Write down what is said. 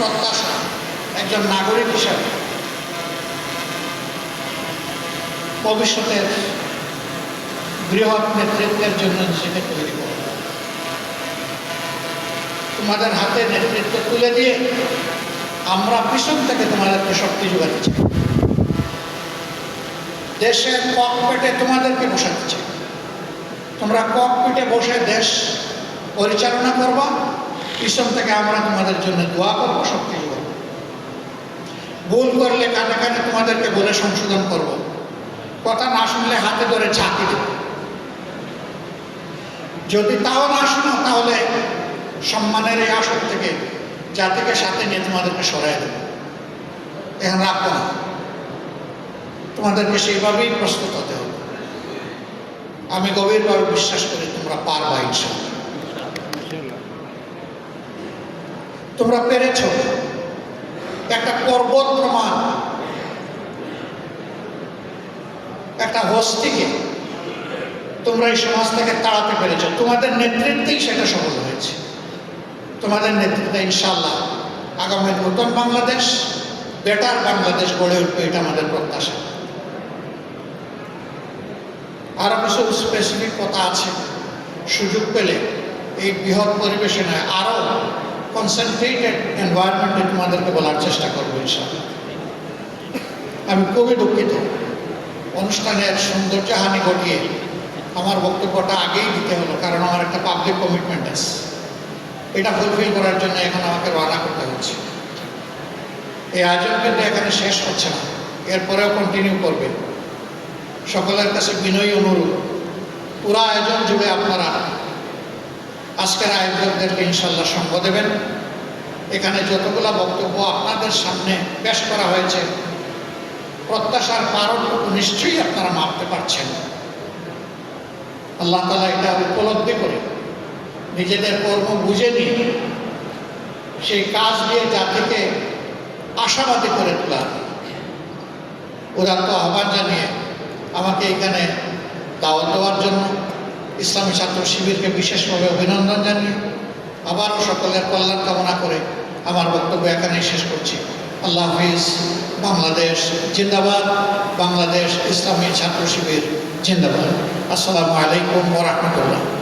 প্রত্যাশা, একজন নাগরিক হিসাবে। ভবিষ্যতের বৃহৎ নেতৃত্বের জন্য নিজেকে তৈরি করো। তোমাদের হাতে নেতৃত্ব তুলে দিয়ে আমরা পিছন থেকে তোমাদেরকে শক্তি যোগাতে চাই। দেশের ককপেটে তোমাদেরকে বসাতে চাই। তোমরা ককপিটে বসে দেশ পরিচালনা করবা পিছন থেকে আমরা তোমাদের জন্য দোয়া করব শক্তি যোগাবো ভুল করলে কানে কানে তোমাদেরকে বলে সংশোধন করব। কথা না শুনলে হাতে ধরে ঝাঁকি দেব। যদি তাও না শুনো, তাহলে সম্মানের এই আসর থেকে জাতিকে সাথে নিয়ে তোমাদেরকে সরাই দেব। এখন রাখব না। তোমাদেরকে সেইভাবেই প্রস্তুত হতে হবে। আমি গভীরভাবে বিশ্বাস করি তোমরা পারবা ইনশাল্লাহ। তোমরা পেরেছ। একটা পর্বত প্রমাণ। একটা হস্তিকে তোমরা এই সমাজ থেকে তাড়াতে পেরেছ। তোমাদের নেতৃত্বেই সেটা সফল হয়েছে। তোমাদের নেতৃত্বে ইনশাল্লাহ আগামী নতুন বাংলাদেশ, বেটার বাংলাদেশ গড়ে উঠবে এটা আমাদের প্রত্যাশা। আরও কিছু স্পেসিফিক কথা আছে। সুযোগ পেলে এই বৃহৎ পরিবেশে নয় আরও কনসেন্ট্রেটেড এনভায়রনমেন্টে তোমাদেরকে বলার চেষ্টা করব ইনশাল্লাহ আমি খুবই দুঃখিত। অনুষ্ঠানের সৌন্দর্যহানি ঘটিয়ে আমার বক্তব্যটা আগেই দিতে হলো, কারণ আমার একটা পাবলিক কমিটমেন্ট আছে। এটা ফুলফিল করার জন্য এখন আমাকে রওনা করতে হচ্ছে। এই আয়োজন কিন্তু এখানে শেষ হচ্ছে না, এরপরেও কন্টিনিউ করবে। সকলের কাছে বিনয়ী অনুরোধ, পুরো আয়োজন জুড়ে আপনারা আজকের আয়োজকদেরকে ইনশাল্লাহ সঙ্গ দেবেন। এখানে যতগুলো বক্তব্য আপনাদের সামনে পেশ করা হয়েছে, প্রত্যাশার কারণটুকু নিশ্চয়ই আপনারা মাপতে পারছেন। আল্লাহ তালা এটা উপলব্ধি করে নিজেদের কর্ম বুঝে নিয়ে সেই কাজ দিয়ে জাতিকে আশাবাদী করে তোলা উদাত্ত আহ্বান জানিয়ে আমাকে এখানে দাওয়াত দেওয়ার জন্য ইসলামী ছাত্র শিবিরকে বিশেষভাবে অভিনন্দন জানিয়ে আবারও সকলের কল্যাণ কামনা করে আমার বক্তব্য এখানেই শেষ করছি। আল্লাহ হাফিজ। বাংলাদেশ জিন্দাবাদ। বাংলাদেশ ইসলামী ছাত্র শিবির জিন্দাবাদ। আসসালামু আলাইকুম ওরহমতুল্লাহ